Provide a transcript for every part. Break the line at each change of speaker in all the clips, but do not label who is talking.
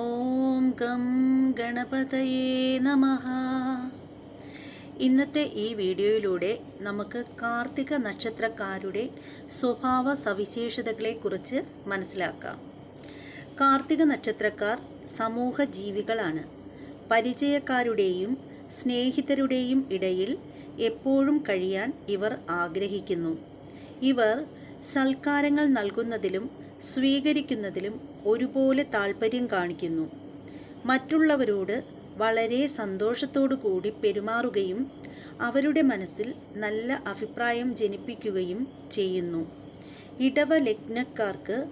ഓം gum ഗണപതയേ നമ. ഇന്നത്തെ ഈ വീഡിയോയിലൂടെ നമുക്ക് കാർത്തിക നക്ഷത്രക്കാരുടെ സ്വഭാവ സവിശേഷതകളെക്കുറിച്ച് മനസ്സിലാക്കാം. കാർത്തിക നക്ഷത്രക്കാർ സമൂഹ ജീവികളാണ്. പരിചയക്കാരുടെയും സ്നേഹിതരുടെയും ഇടയിൽ എപ്പോഴും കഴിയാൻ ഇവർ ആഗ്രഹിക്കുന്നു. ഇവർ സൽക്കാരങ്ങൾ നൽകുന്നതിലും സ്വീകരിക്കുന്നതിലും ഒരുപോലെ താൽപ്പര്യം കാണിക്കുന്നു. മറ്റുള്ളവരോട് വളരെ സന്തോഷത്തോടു കൂടി പെരുമാറുകയും അവരുടെ മനസ്സിൽ നല്ല അഭിപ്രായം ജനിപ്പിക്കുകയും ചെയ്യുന്നു. ഇടവ ലഗ്നക്കാർക്ക്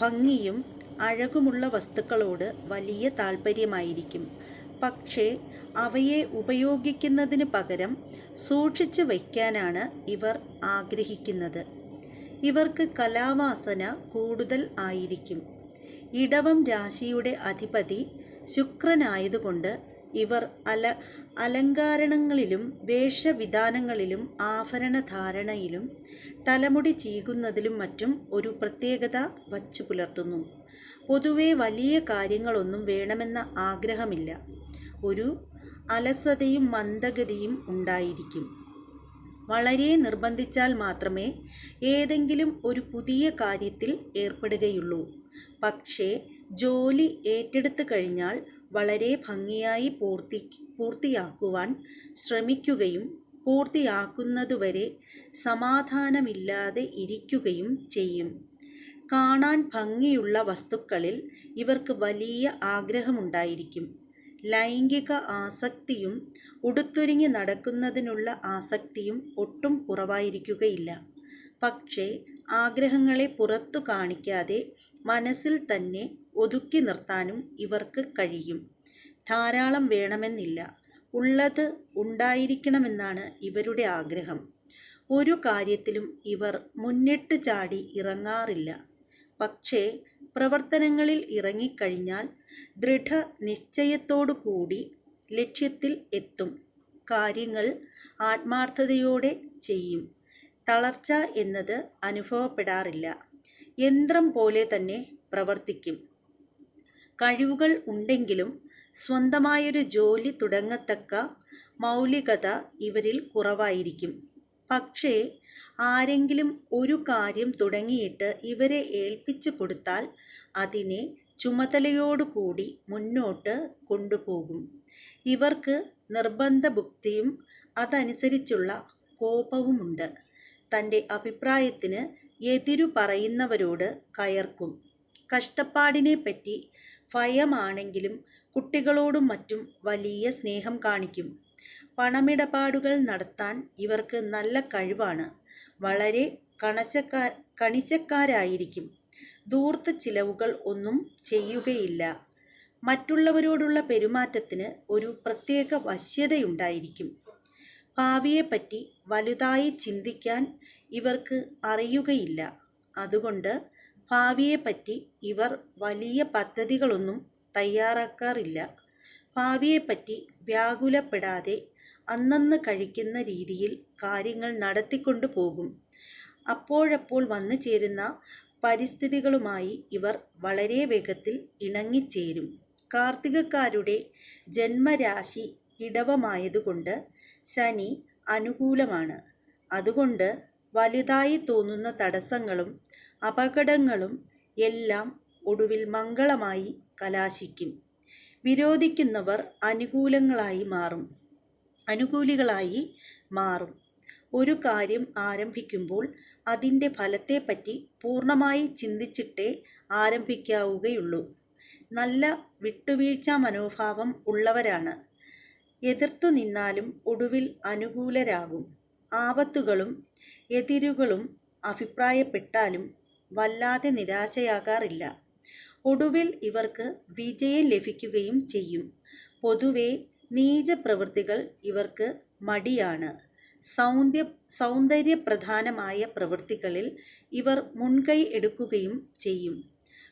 ഭംഗിയും അഴകുമുള്ള വസ്തുക്കളോട് വലിയ താൽപ്പര്യമായിരിക്കും പക്ഷേ അവയെ ഉപയോഗിക്കുന്നതിന് പകരം സൂക്ഷിച്ചു വയ്ക്കാനാണ് ഇവർ ആഗ്രഹിക്കുന്നത്. ഇവർക്ക് കലാവാസന കൂടുതൽ ആയിരിക്കും. ഇടവം രാശിയുടെ അധിപതി ശുക്രനായതുകൊണ്ട് ഇവർ അല അലങ്കാരണങ്ങളിലും വേഷവിധാനങ്ങളിലും ആഭരണധാരണയിലും തലമുടി ചീകുന്നതിലും മറ്റും ഒരു പ്രത്യേകത വച്ചു പുലർത്തുന്നു. പൊതുവെ വലിയ കാര്യങ്ങളൊന്നും വേണമെന്ന ആഗ്രഹമില്ല. ഒരു അലസതയും മന്ദഗതിയും ഉണ്ടായിരിക്കും. വളരെ നിർബന്ധിച്ചാൽ മാത്രമേ ഏതെങ്കിലും ഒരു പുതിയ കാര്യത്തിൽ ഏർപ്പെടുകയുള്ളൂ. പക്ഷേ ജോലി ഏറ്റെടുത്തു കഴിഞ്ഞാൽ വളരെ ഭംഗിയായി പൂർത്തി പൂർത്തിയാക്കുവാൻ ശ്രമിക്കുകയും പൂർത്തിയാക്കുന്നതുവരെ സമാധാനമില്ലാതെ ഇരിക്കുകയും ചെയ്യും. കാണാൻ ഭംഗിയുള്ള വസ്തുക്കളിൽ ഇവർക്ക് വലിയ ആഗ്രഹമുണ്ടായിരിക്കും. ലൈംഗിക ആസക്തിയും ഉടുത്തൊരുങ്ങി നടക്കുന്നതിനുള്ള ആസക്തിയും ഒട്ടും കുറവായിരിക്കുകയില്ല. പക്ഷേ ആഗ്രഹങ്ങളെ പുറത്തു കാണിക്കാതെ മനസ്സിൽ തന്നെ ഒതുക്കി നിർത്താനും ഇവർക്ക് കഴിയും. ധാരാളം വേണമെന്നില്ല. ഉള്ളത് ഉണ്ടായിരിക്കണമെന്നാണ് ഇവരുടെ ആഗ്രഹം. ഒരു കാര്യത്തിലും ഇവർ മുന്നിട്ട് ചാടി ഇറങ്ങാറില്ല. പക്ഷേ പ്രവർത്തനങ്ങളിൽ ഇറങ്ങിക്കഴിഞ്ഞാൽ ദൃഢനിശ്ചയത്തോടു കൂടി ലക്ഷ്യത്തിൽ എത്തും. കാര്യങ്ങൾ ആത്മാർത്ഥതയോടെ ചെയ്യും. തളർച്ച എന്നത് അനുഭവപ്പെടാറില്ല. യന്ത്രം പോലെ തന്നെ പ്രവർത്തിക്കും. കഴിവുകൾ ഉണ്ടെങ്കിലും സ്വന്തമായൊരു ജോലി തുടങ്ങത്തക്ക മൗലികത ഇവരിൽ കുറവായിരിക്കും. പക്ഷേ ആരെങ്കിലും ഒരു കാര്യം തുടങ്ങിയിട്ട് ഇവരെ ഏൽപ്പിച്ചു കൊടുത്താൽ അതിനെ ചുമതലയോടുകൂടി മുന്നോട്ട് കൊണ്ടുപോകും. ഇവർക്ക് നിർബന്ധ ബുദ്ധിയും അതനുസരിച്ചുള്ള കോപവുമുണ്ട്. തന്റെ അഭിപ്രായത്തിന് എതിരു പറയുന്നവരോട് കയർക്കും. കഷ്ടപ്പാടിനെ പറ്റി ഭയമാണെങ്കിലും കുട്ടികളോടും മറ്റും വലിയ സ്നേഹം കാണിക്കും. പണമിടപാടുകൾ നടത്താൻ ഇവർക്ക് നല്ല കഴിവാണ്. വളരെ കണച്ചക്കാ കണിച്ചക്കാരായിരിക്കും ദൂർത്ത ചിലവുകൾ ഒന്നും ചെയ്യുകയില്ല. മറ്റുള്ളവരോടുള്ള പെരുമാറ്റത്തിന് ഒരു പ്രത്യേക വശ്യതയുണ്ടായിരിക്കും. ഭാവിയെപ്പറ്റി വലുതായി ചിന്തിക്കാൻ ഇവർക്ക് അറിയുകയില്ല. അതുകൊണ്ട് ഭാവിയെപ്പറ്റി ഇവർ വലിയ പദ്ധതികളൊന്നും തയ്യാറാക്കാറില്ല. ഭാവിയെപ്പറ്റി വ്യാകുലപ്പെടാതെ അന്നന്ന് കഴിക്കുന്ന രീതിയിൽ കാര്യങ്ങൾ നടത്തിക്കൊണ്ടു പോകും. അപ്പോഴപ്പോൾ വന്നു ചേരുന്ന പരിസ്ഥിതികളുമായി ഇവർ വളരെ വേഗത്തിൽ ഇണങ്ങിച്ചേരും. കാർത്തികക്കാരുടെ ജന്മരാശി ഇടവമായതുകൊണ്ട് ശനി അനുകൂലമാണ്. അതുകൊണ്ട് വലുതായി തോന്നുന്ന തടസ്സങ്ങളും അപകടങ്ങളും എല്ലാം ഒടുവിൽ മംഗളമായി കലാശിക്കും. വിരോധിക്കുന്നവർ അനുകൂലങ്ങളായി മാറും. അനുകൂലികളായി മാറും. ഒരു കാര്യം ആരംഭിക്കുമ്പോൾ അതിന്റെ ഫലത്തെപ്പറ്റി പൂർണമായി ചിന്തിച്ചിട്ടേ ആരംഭിക്കാവുകയുള്ളൂ. നല്ല വിട്ടുവീഴ്ച മനോഭാവം ഉള്ളവരാണ്. എതിർത്തു നിന്നാലും ഒടുവിൽ അനുകൂലരാകും. ആപത്തുകളും എതിരുകളും അഭിപ്രായപ്പെട്ടാലും വല്ലാതെ നിരാശയാകാറില്ല. ഒടുവിൽ ഇവർക്ക് വിജയം ലഭിക്കുകയും ചെയ്യും. പൊതുവെ നീചപ്രവൃത്തികൾ ഇവർക്ക് മടിയാണ്. സൗന്ദര്യ സൗന്ദര്യപ്രധാനമായ പ്രവൃത്തികളിൽ ഇവർ മുൻകൈ എടുക്കുകയും ചെയ്യും.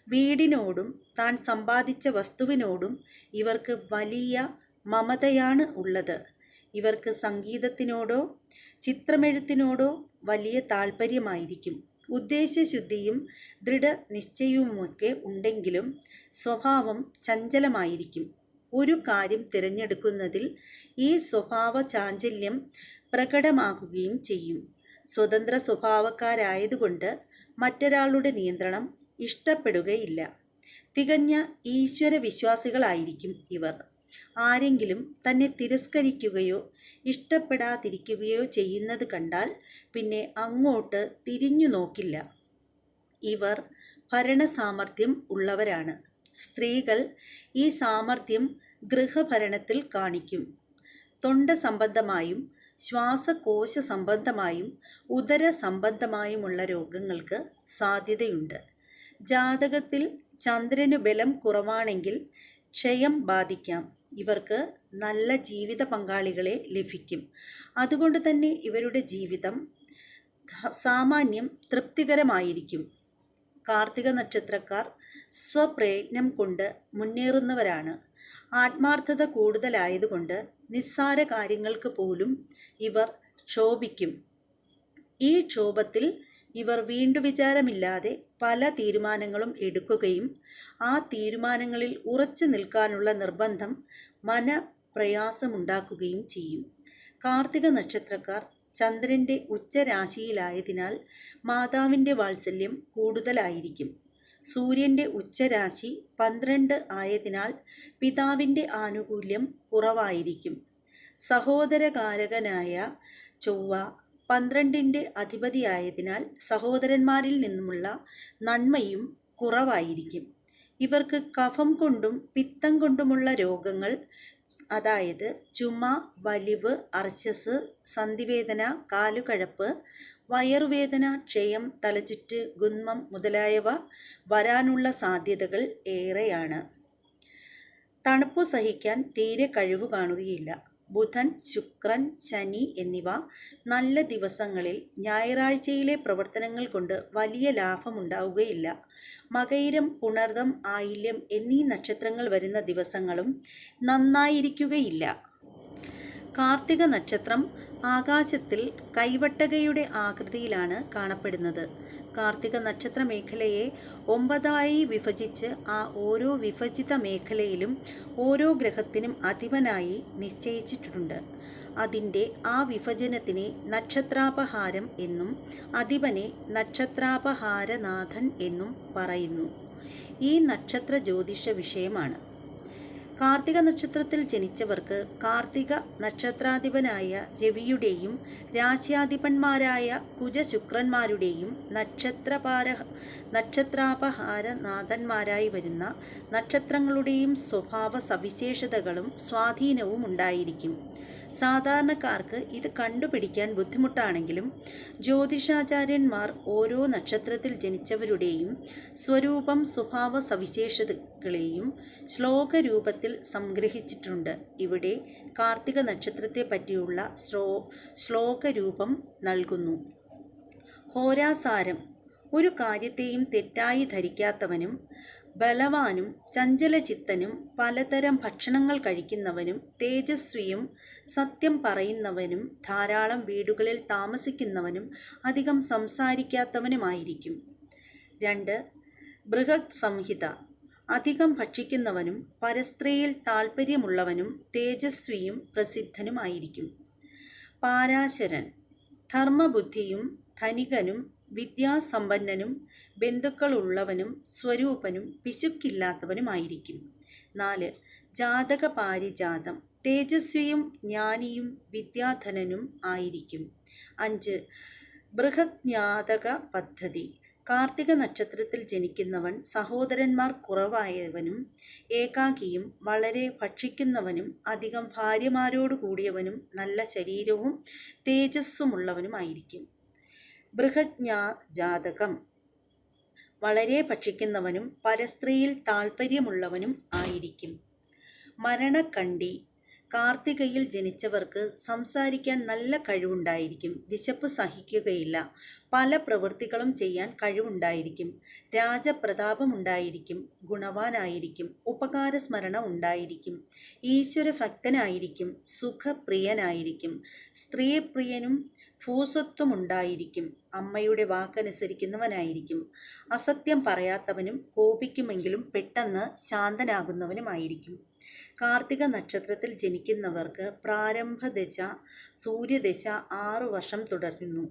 വീടിനോടും താൻ സമ്പാദിച്ച വസ്തുവിനോടും ഇവർക്ക് വലിയ മമതയാണ് ഉള്ളത്. ഇവർക്ക് സംഗീതത്തിനോടോ ചിത്രമെഴുത്തിനോടോ വലിയ താല്പര്യമായിരിക്കും. ഉദ്ദേശശുദ്ധിയും ദൃഢനിശ്ചയവുമൊക്കെ ഉണ്ടെങ്കിലും സ്വഭാവം ചഞ്ചലമായിരിക്കും. ഒരു കാര്യം തിരഞ്ഞെടുക്കുന്നതിൽ ഈ സ്വഭാവ ചാഞ്ചല്യം പ്രകടമാകുകയും ചെയ്യും. സ്വതന്ത്ര സ്വഭാവക്കാരായതുകൊണ്ട് മറ്റൊരാളുടെ നിയന്ത്രണം ഇഷ്ടപ്പെടുകയില്ല. തികഞ്ഞ ഈശ്വര വിശ്വാസികളായിരിക്കും ഇവർ. ആരെങ്കിലും തന്നെ തിരസ്കരിക്കുകയോ ഇഷ്ടപ്പെടാതിരിക്കുകയോ ചെയ്യുന്നത് കണ്ടാൽ പിന്നെ അങ്ങോട്ട് തിരിഞ്ഞു നോക്കില്ല. ഇവർ ഭരണസാമർഥ്യം ഉള്ളവരാണ്. സ്ത്രീകൾ ഈ സാമർഥ്യം ഗൃഹഭരണത്തിൽ കാണിക്കും. തൊണ്ട സംബന്ധമായും ശ്വാസകോശ സംബന്ധമായും ഉദര സംബന്ധമായുമുള്ള രോഗങ്ങൾക്ക് സാധ്യതയുണ്ട്. ജാതകത്തിൽ ചന്ദ്രന് ബലം കുറവാണെങ്കിൽ ക്ഷയം ബാധിക്കാം. ഇവർക്ക് നല്ല ജീവിത പങ്കാളികളെ ലഭിക്കും. അതുകൊണ്ട് തന്നെ ഇവരുടെ ജീവിതം സാമാന്യം തൃപ്തികരമായിരിക്കും. കാർത്തിക നക്ഷത്രക്കാർ സ്വപ്രയത്നം കൊണ്ട് മുന്നേറുന്നവരാണ്. ആത്മാർത്ഥത കൂടുതലായതുകൊണ്ട് നിസ്സാര കാര്യങ്ങൾക്ക് പോലും ഇവർ ക്ഷോഭിക്കും. ഈ ക്ഷോഭത്തിൽ ഇവർ വീണ്ടു വിചാരമില്ലാതെ പല തീരുമാനങ്ങളും എടുക്കുകയും ആ തീരുമാനങ്ങളിൽ ഉറച്ചു നിൽക്കാനുള്ള നിർബന്ധം മനപ്രയാസമുണ്ടാക്കുകയും ചെയ്യും. കാർത്തിക നക്ഷത്രക്കാർ ചന്ദ്രന്റെ ഉച്ചരാശിയിലായതിനാൽ മാതാവിന്റെ വാത്സല്യം കൂടുതലായിരിക്കും. സൂര്യന്റെ ഉച്ചരാശി പന്ത്രണ്ട് ആയതിനാൽ പിതാവിന്റെ ആനുകൂല്യം കുറവായിരിക്കും. സഹോദരകാരകനായ ചൊവ്വ പന്ത്രണ്ടിന്റെ അധിപതിയായതിനാൽ സഹോദരന്മാരിൽ നിന്നുമുള്ള നന്മയും കുറവായിരിക്കും. ഇവർക്ക് കഫം കൊണ്ടും പിത്തം കൊണ്ടുമുള്ള രോഗങ്ങൾ അതായത് ചുമ വലിവ് അർശസ് സന്ധിവേദന കാലുകഴപ്പ് വയറുവേദന ക്ഷയം തലചുറ്റ് ഗുന്മം മുതലായവ വരാനുള്ള സാധ്യതകൾ ഏറെയാണ്. തണുപ്പ് സഹിക്കാൻ തീരെ കഴിവ് കാണുകയില്ല. ബുധൻ ശുക്രൻ ശനി എന്നിവ നല്ല ദിവസങ്ങളിൽ ഞായറാഴ്ചയിലെ പ്രവർത്തനങ്ങൾ കൊണ്ട് വലിയ ലാഭമുണ്ടാവുകയില്ല. മകയിരം പുണർദം ആയില്യം എന്നീ നക്ഷത്രങ്ങൾ വരുന്ന ദിവസങ്ങളും നന്നായിരിക്കുകയില്ല. കാർത്തിക നക്ഷത്രം ആകാശത്തിൽ കൈവട്ടകയുടെ ആകൃതിയിലാണ് കാണപ്പെടുന്നത്. കാർത്തിക നക്ഷത്ര മേഖലയെ ഒമ്പതായി വിഭജിച്ച് ആ ഓരോ വിഭജിത മേഖലയിലും ഓരോ ഗ്രഹത്തിനും അധിപനായി നിശ്ചയിച്ചിട്ടുണ്ട്. അതിന്റെ ആ വിഭജനത്തിനെ നക്ഷത്രാപഹാരം എന്നും അധിപനെ നക്ഷത്രാപഹാരനാഥൻ എന്നും പറയുന്നു. ഈ നക്ഷത്ര ജ്യോതിഷ വിഷയമാണ്. കാർത്തിക നക്ഷത്രത്തിൽ ജനിച്ചവർക്ക് കാർത്തിക നക്ഷത്രാധിപനായ രവിയുടെയും രാശ്യാധിപന്മാരായ കുജശുക്രന്മാരുടെയും നക്ഷത്രപാര നക്ഷത്രാപഹാരനാഥന്മാരായി വരുന്ന നക്ഷത്രങ്ങളുടെയും സ്വഭാവ സവിശേഷതകളും സ്വാധീനവും ഉണ്ടായിരിക്കും സാധാരണക്കാർക്ക് ഇത് കണ്ടുപിടിക്കാൻ ബുദ്ധിമുട്ടാണെങ്കിലും ജ്യോതിഷാചാര്യന്മാർ ഓരോ നക്ഷത്രത്തിൽ ജനിച്ചവരുടെയും സ്വരൂപം സ്വഭാവ സവിശേഷതകളെയും ശ്ലോകരൂപത്തിൽ സംഗ്രഹിച്ചിട്ടുണ്ട്. ഇവിടെ കാർത്തിക നക്ഷത്രത്തെ പറ്റിയുള്ള ശ്ലോ ശ്ലോകരൂപം നൽകുന്നു. ഹോരാസാരം ഒരു കാര്യത്തെയും തെറ്റായി ധരിക്കാത്തവനും ബലവാനും ചഞ്ചലചിത്തനും പലതരം ഭക്ഷണങ്ങൾ കഴിക്കുന്നവനും തേജസ്വിയും സത്യം പറയുന്നവനും ധാരാളം വീടുകളിൽ താമസിക്കുന്നവനും അധികം സംസാരിക്കാത്തവനുമായിരിക്കും. രണ്ട് ബൃഹത് സംഹിത അധികം ഭക്ഷിക്കുന്നവനും പരസ്ത്രീയിൽ താൽപ്പര്യമുള്ളവനും തേജസ്വിയും പ്രസിദ്ധനുമായിരിക്കും. പാരാശരൻ. ധർമ്മബുദ്ധിയും ധനികനും വിദ്യാസമ്പന്നനും ബന്ധുക്കളുള്ളവനും സ്വരൂപനും പിശുക്കില്ലാത്തവനുമായിരിക്കും. നാല് ജാതക പാരിജാതം തേജസ്വിയും ജ്ഞാനിയും വിദ്യാധനനും ആയിരിക്കും. അഞ്ച് ബൃഹജ്ഞാതക പദ്ധതി കാർത്തിക നക്ഷത്രത്തിൽ ജനിക്കുന്നവൻ സഹോദരന്മാർ കുറവായവനും ഏകാകിയും വളരെ ഭക്ഷിക്കുന്നവനും അധികം ഭാര്യമാരോട് കൂടിയവനും നല്ല ശരീരവും തേജസ്സുമുള്ളവനുമായിരിക്കും. ബൃഹജ്ഞാ ജാതകം. വളരെ ഭക്ഷിക്കുന്നവനും പരസ്ത്രീയിൽ താൽപ്പര്യമുള്ളവനും ആയിരിക്കും. മരണക്കണ്ടി കാർത്തികയിൽ ജനിച്ചവർക്ക് സംസാരിക്കാൻ നല്ല കഴിവുണ്ടായിരിക്കും. വിശപ്പ് സഹിക്കുകയില്ല. പല പ്രവൃത്തികളും ചെയ്യാൻ കഴിവുണ്ടായിരിക്കും. രാജപ്രതാപമുണ്ടായിരിക്കും. ഗുണവാനായിരിക്കും. ഉപകാരസ്മരണ ഉണ്ടായിരിക്കും. ഈശ്വരഭക്തനായിരിക്കും. സുഖപ്രിയനായിരിക്കും. സ്ത്രീപ്രിയനും ഭൂസ്വത്വം ഉണ്ടായിരിക്കും അമ്മയുടെ വാക്കനുസരിക്കുന്നവനായിരിക്കും. അസത്യം പറയാത്തവനും കോപിക്കുമെങ്കിലും പെട്ടെന്ന് ശാന്തനാകുന്നവനുമായിരിക്കും. കാർത്തിക നക്ഷത്രത്തിൽ ജനിക്കുന്നവർക്ക് പ്രാരംഭദശ സൂര്യദശ ആറു വർഷം തുടരുന്നു.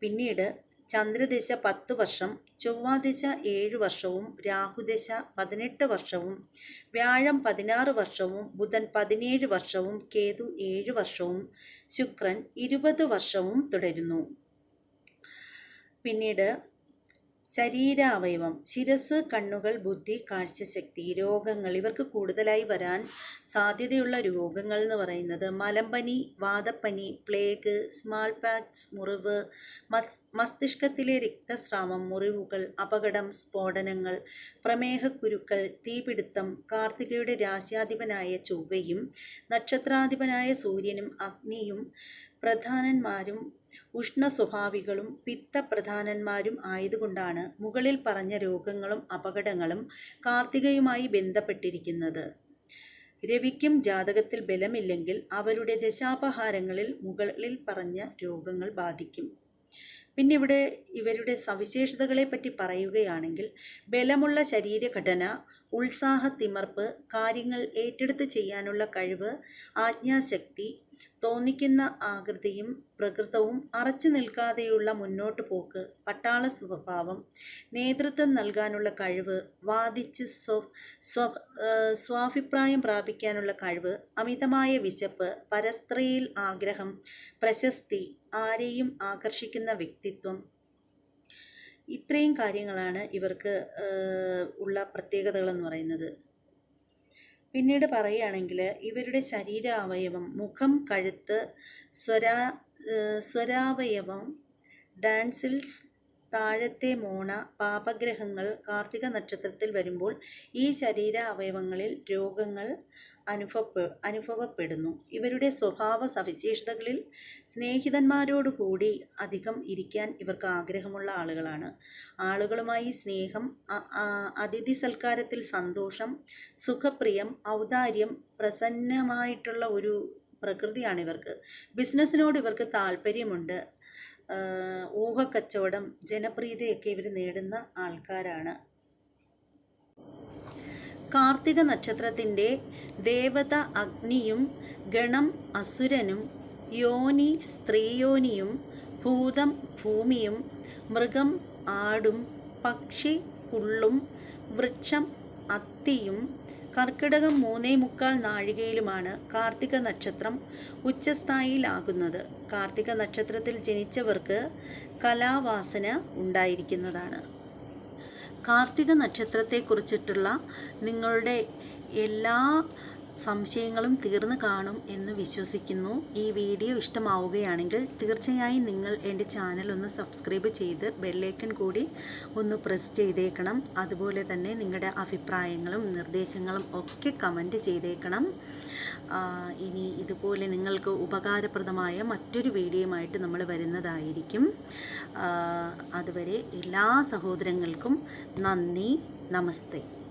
പിന്നീട് ചന്ദ്രദശ പത്ത് വർഷം ചൊവ്വാദിശ ഏഴ് വർഷവും രാഹുദിശ പതിനെട്ട് വർഷവും വ്യാഴം പതിനാറ് വർഷവും ബുധൻ പതിനേഴ് വർഷവും കേതു ഏഴ് വർഷവും ശുക്രൻ ഇരുപത് വർഷവും തുടരുന്നു. പിന്നീട് ശരീരാവയവം ശിരസ് കണ്ണുകൾ ബുദ്ധി കാഴ്ചശക്തി രോഗങ്ങൾ ഇവർക്ക് കൂടുതലായി വരാൻ സാധ്യതയുള്ള രോഗങ്ങൾ എന്ന് പറയുന്നത് മലമ്പനി വാദപ്പനി പ്ലേഗ് സ്മാൾ പാക്സ് മുറിവ് മസ്തിഷ്കത്തിലെ രക്തസ്രാവം മുറിവുകൾ അപകടം സ്ഫോടനങ്ങൾ പ്രമേഹക്കുരുക്കൾ തീപിടുത്തം കാർത്തികയുടെ രാശ്യാധിപനായ ചൊവ്വയും നക്ഷത്രാധിപനായ സൂര്യനും അഗ്നിയും പ്രധാനന്മാരും ഉഷ്ണ സ്വഭാവികളും പിത്തപ്രധാനന്മാരും ആയതുകൊണ്ടാണ് മുകളിൽ പറഞ്ഞ രോഗങ്ങളും അപകടങ്ങളും കാർത്തികയുമായി ബന്ധപ്പെട്ടിരിക്കുന്നത്. രവിക്കും ജാതകത്തിൽ ബലമില്ലെങ്കിൽ അവരുടെ ദശാപഹാരങ്ങളിൽ മുകളിൽ പറഞ്ഞ രോഗങ്ങൾ ബാധിക്കും. പിന്നെ ഇവിടെ ഇവരുടെ സവിശേഷതകളെ പറ്റി പറയുകയാണെങ്കിൽ ബലമുള്ള ശരീരഘടന ഉത്സാഹത്തിമർപ്പ് കാര്യങ്ങൾ ഏറ്റെടുത്ത് ചെയ്യാനുള്ള കഴിവ് ആജ്ഞാശക്തി തോന്നിക്കുന്ന ആകൃതിയും പ്രകൃതവും അറച്ചു നിൽക്കാതെയുള്ള മുന്നോട്ടു പോക്ക് പട്ടാള സ്വഭാവം നേതൃത്വം നൽകാനുള്ള കഴിവ് വാദിച്ച് സ്വ സ്വ സ്വാഭിപ്രായം പ്രാപിക്കാനുള്ള കഴിവ് അമിതമായ വിശപ്പ് പരസ്ത്രീയിൽ ആഗ്രഹം പ്രശസ്തി ആരെയും ആകർഷിക്കുന്ന വ്യക്തിത്വം. ഇത്രയും കാര്യങ്ങളാണ് ഇവർക്ക് ഉള്ള പ്രത്യേകതകളെന്ന് പറയുന്നത്. പിന്നീട് പറയുകയാണെങ്കിൽ ഇവരുടെ ശരീര അവയവം മുഖം കഴുത്ത് സ്വരാ സ്വരാവയവം ഡാൻസിൽസ് താഴത്തെ മോണ പാപഗ്രഹങ്ങൾ കാർത്തിക നക്ഷത്രത്തിൽ വരുമ്പോൾ ഈ ശരീര അവയവങ്ങളിൽ രോഗങ്ങൾ അനുഭവപ്പെ അനുഭവപ്പെടുന്നു. ഇവരുടെ സ്വഭാവ സവിശേഷതകളിൽ സ്നേഹിതന്മാരോടുകൂടി അധികം ഇരിക്കാൻ ഇവർക്ക് ആഗ്രഹമുള്ള ആളുകളാണ്. ആളുകളുമായി സ്നേഹം അതിഥി സൽക്കാരത്തിൽ സന്തോഷം സുഖപ്രിയം ഔദാര്യം പ്രസന്നമായിട്ടുള്ള ഒരു പ്രകൃതിയാണ് ഇവർക്ക്. ബിസിനസ്സിനോട് ഇവർക്ക് താല്പര്യമുണ്ട് ഊഹക്കച്ചവടം ജനപ്രീതിയൊക്കെ ഇവർ നേടുന്ന ആൾക്കാരാണ്. കാർത്തിക നക്ഷത്രത്തിന്റെ ദേവത അഗ്നിയും ഗണം അസുരനും യോനി സ്ത്രീയോനിയും ഭൂതം ഭൂമിയും മൃഗം ആടും പക്ഷി പുള്ളും വൃക്ഷം അത്തിയും കർക്കിടകം മൂന്നേ മുക്കാൽ നാഴികയിലുമാണ് കാർത്തിക നക്ഷത്രം ഉച്ചസ്ഥായിയിലാകുന്നത് കാർത്തിക നക്ഷത്രത്തിൽ ജനിച്ചവർക്ക് കലാവാസന ഉണ്ടായിരിക്കുന്നതാണ്. കാർത്തിക നക്ഷത്രത്തെക്കുറിച്ചിട്ടുള്ള നിങ്ങളുടെ എല്ലാ സംശയങ്ങളും തീർന്നു കാണും എന്ന് വിശ്വസിക്കുന്നു. ഈ വീഡിയോ ഇഷ്ടമാവുകയാണെങ്കിൽ തീർച്ചയായും നിങ്ങൾ എന്റെ ചാനൽ ഒന്ന് സബ്സ്ക്രൈബ് ചെയ്ത് ബെല്ലൈക്കൺ കൂടി ഒന്ന് പ്രസ് ചെയ്തേക്കണം. അതുപോലെ തന്നെ നിങ്ങളുടെ അഭിപ്രായങ്ങളും നിർദ്ദേശങ്ങളും ഒക്കെ കമന്റ് ചെയ്തേക്കണം. ഇനി ഇതുപോലെ നിങ്ങൾക്ക് ഉപകാരപ്രദമായ മറ്റൊരു വീഡിയോയുമായിട്ട് നമ്മൾ വരുന്നതായിരിക്കും. അതുവരെ എല്ലാ സഹോദരങ്ങൾക്കും നന്ദി. നമസ്തേ.